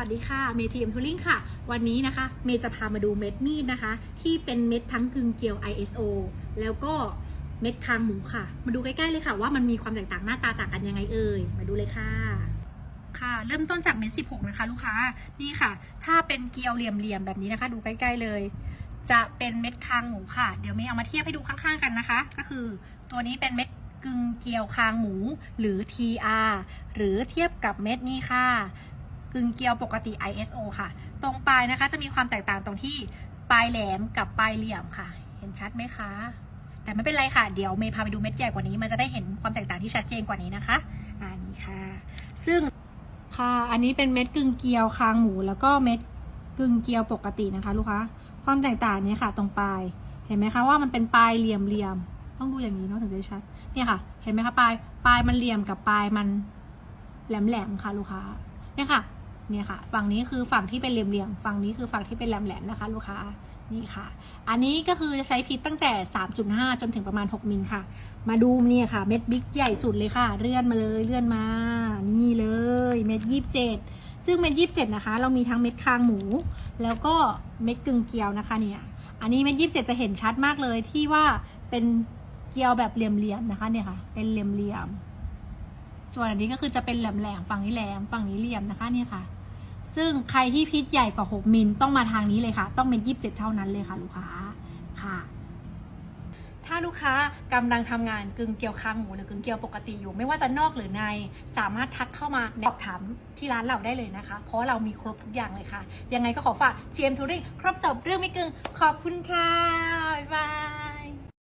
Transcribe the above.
วัสดีค่ะ เมทีเอ็มทูริงค่ะ วันนี้นะคะ เมย์จะพามาดูเม็ดมีดนะคะ ที่เป็นเม็ดทั้งกึ่งเกลียว ISO แล้วก็เม็ดคางหมูค่ะ มาดูใกล้ๆเลยค่ะ ว่ามันมีความแตกต่างหน้าตาต่างกันยังไงเอ่ย มาดูเลยค่ะ ค่ะ เริ่มต้นจากเม็ด16 นะคะ ลูกค้า นี่ค่ะ ถ้าเป็นเกลียวเหลี่ยมๆแบบนี้นะคะ ดูใกล้ๆเลย จะเป็นเม็ดคางหมูค่ะ เดี๋ยวเมย์เอามาเทียบให้ดูข้างๆกันนะคะ ก็คือตัวนี้เป็นเม็ดกึ่งเกลียวคางหมูหรือ TR หรือเทียบกับเม็ดนี้ค่ะ กึ่งเกลียวปกติ ISO ค่ะ ตรงปลายนะคะจะมีความแตกต่างตรงที่ปลายแหลมกับปลายเหลี่ยมค่ะ เห็นชัดไหมคะ แต่ไม่เป็นไรค่ะ เดี๋ยวเมย์พาไปดูเม็ดใหญ่กว่านี้ มันจะได้เห็นความแตกต่างที่ชัดเจนกว่านี้นะคะอ่านี่ค่ะ ซึ่งค่ะ อันนี้เป็นเม็ดกึ่งเกลียวคางหมู แล้วก็เม็ดกึ่งเกลียวปกตินะคะ ลูกค้า ความแตกต่างนี้ค่ะ ตรงปลาย เห็นไหมคะว่ามันเป็นปลายเหลี่ยมเหลี่ยม ต้องดูอย่างนี้เนาะถึงจะชัด เนี่ยค่ะ เห็นไหมคะปลาย ปลายมันเหลี่ยมกับปลายมันแหลมๆค่ะ ลูกค้า เนี่ยค่ะเนี่ยค่ะ ฝั่งนี้คือฝั่งที่เป็นเหลี่ยมๆฝั่งนี้คือฝั่งที่เป็นแหลมๆนะคะ ลูกค้านี่ค่ะ อันนี้ก็คือจะใช้พิษตั้งแต่ 3.5 จนถึงประมาณ 6 มิลค่ะ มาดูเนี่ยค่ะ เม็ดบิ๊กใหญ่สุดเลยค่ะ เลื่อนมาเลย เลื่อนมา นี่เลย เม็ดยี่สิบเจ็ดซึ่งเม็ดยี่สิบเจ็ดนะคะ เรามีทั้งเม็ดคางหมู แล้วก็เม็ดกึ่งเกลียวนะคะเนี่ย อันนี้เม็ดยี่สิบเจ็ดจะเห็นชัดมากเลยที่ว่าเป็นเกลียวแบบเหลี่ยมๆนะคะเนี่ยค่ะ เป็นเหลี่ยมๆ ส่วนอันนี้ก็คือจะเป็นแหลมๆฝั่งนี้แหลมฝั่งนี้เหลี่ยมนะคะนี่ค่ะ ซึ่งใครที่พิษใหญ่กว่า 6 มิลต้องมาทางนี้เลยค่ะ ต้องเป็น 27 เท่านั้นเลยค่ะ ลูกค้าค่ะ ถ้าลูกค้ากำลังทำงานกึ่งเกี่ยวคางหมูหรือกึ่งเกี่ยวปกติอยู่ ไม่ว่าจะนอกหรือในสามารถทักเข้ามาสอบถามที่ร้านเราได้เลยนะคะ เพราะเรามีครบทุกอย่างเลยค่ะ ยังไงก็ขอฝาก GM Touring ครบสอบเรื่องไม่กึ่งขอบคุณค่ะบ๊ายบาย